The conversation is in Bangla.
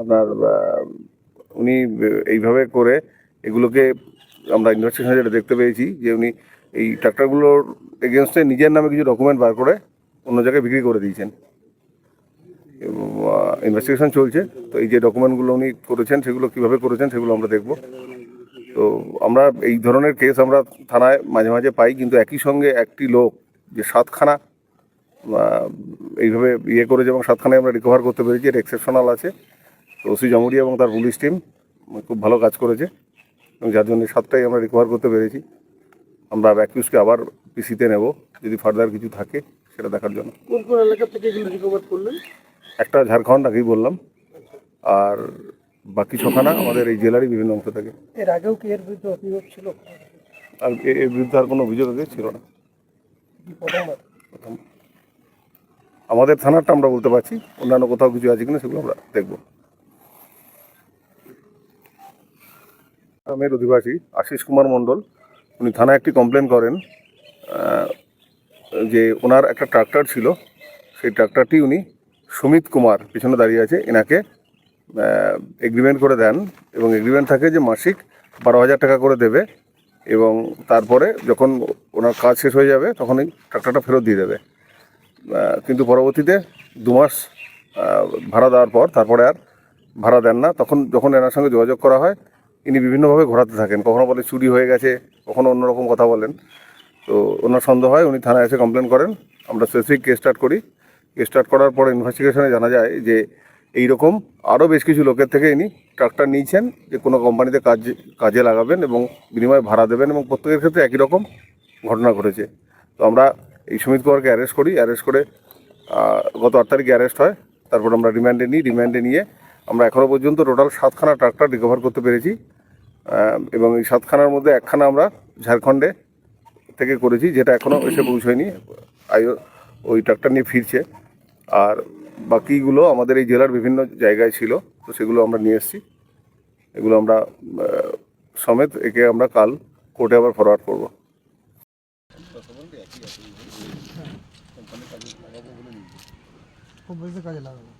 আপনার উনি এইভাবে করে এগুলোকে আমরা ইনভেস্টিগেশনে যেটা দেখতে পেয়েছি যে উনি এই ট্রাক্টরগুলোর এগেনস্টে নিজের নামে কিছু ডকুমেন্ট বার করে অন্য জায়গায় বিক্রি করে দিয়েছেন। ইনভেস্টিগেশন চলছে। তো এই যে ডকুমেন্টগুলো উনি করেছেন, সেগুলো কীভাবে করেছেন, সেগুলো আমরা দেখব। তো আমরা এই ধরনের কেস আমরা থানায় মাঝে মাঝে পাই, কিন্তু একই সঙ্গে একটি লোক যে সাতখানা এইভাবে ইয়ে করেছে এবং সাতখানায় আমরা রিকভার করতে পেরেছি, এটা এক্সেপশনাল আছে। তো ওসি জামুরিয়া এবং তার পুলিশ টিম খুব ভালো কাজ করেছে। এবং যার জন্য সাতটাই আমরা রিকভার করতে পেরেছি। আমরা অ্যাকিউজকে আবার পিসিতে নেব যদি ফার্দার কিছু থাকে সেটা দেখার জন্য। কোন কোন এলাকা থেকে রিকভার করলেন? একটা ঝাড়খণ্ড আগেই বললাম। আর বাকি ছখানা আমাদের এই জেলারই বিভিন্ন অংশ থেকে। এর আগেও কি এর বিরুদ্ধে অভিযোগ ছিল? আর এর বিরুদ্ধে আর কোনো অভিযোগ আগে ছিল না। আমাদের থানারটা আমরা বলতে পারছি অন্যান্য কোথাও কিছু আছে কিনা সেগুলো আমরা দেখব। গ্রামের অধিবাসী আশিস কুমার মণ্ডল, উনি থানায় একটি কমপ্লেন করেন যে ওনার একটা ট্রাক্টর ছিল, সেই ট্রাক্টরটি উনি সুমিত কুমার পিছনে দাঁড়িয়ে আছে, এনাকে এগ্রিমেন্ট করে দেন এবং এগ্রিমেন্ট থাকে যে মাসিক বারো হাজার টাকা করে দেবে এবং তারপরে যখন ওনার কাজ শেষ হয়ে যাবে তখন এই ট্রাক্টরটা ফেরত দিয়ে দেবে। কিন্তু পরবর্তীতে দু মাস ভাড়া দেওয়ার পর তারপরে আর ভাড়া দেন না, তখন যখন এনার সঙ্গে যোগাযোগ করা হয় ইনি বিভিন্নভাবে ঘোরাতে থাকেন। কখনো বলে চুরি হয়ে গেছে, কখনো অন্যরকম কথা বলেন। তো ওনার সন্দেহ হয়, উনি থানায় এসে কমপ্লেন করেন। আমরা স্পেসিফিক কেস স্টার্ট করি। কেস স্টার্ট করার পর ইনভেস্টিগেশনে জানা যায় যে এই রকম আরও বেশ কিছু লোকের থেকে ইনি ট্রাক্টর নিয়েছেন যে কোনো কোম্পানিতে কাজ, কাজে লাগাবেন এবং বিনিময়ে ভাড়া দেবেন এবং প্রত্যেকের ক্ষেত্রে একই রকম ঘটনা ঘটেছে। তো আমরা এই সুমিত কুমারকে অ্যারেস্ট করি। অ্যারেস্ট করে গত আট তারিখে অ্যারেস্ট হয়। তারপর আমরা রিমান্ডে নিই। রিমান্ডে নিয়ে আমরা এখনও পর্যন্ত টোটাল সাতখানা ট্রাক্টর রিকভার করতে পেরেছি এবং এই সাতখানার মধ্যে একখানা আমরা ঝাড়খণ্ডে থেকে করেছি যেটা এখনও এসে পৌঁছয়নি। আই ওই ট্রাক্টর নিয়ে ফিরছে। আর বাকিগুলো আমাদের এই জেলার বিভিন্ন জায়গায় ছিল তো সেগুলো আমরা নিয়ে এসেছি। এগুলো আমরা সমেত একে আমরা কাল কোর্টে আবার ফরওয়ার্ড করব। খুব বেশি কাজে লাগাবো।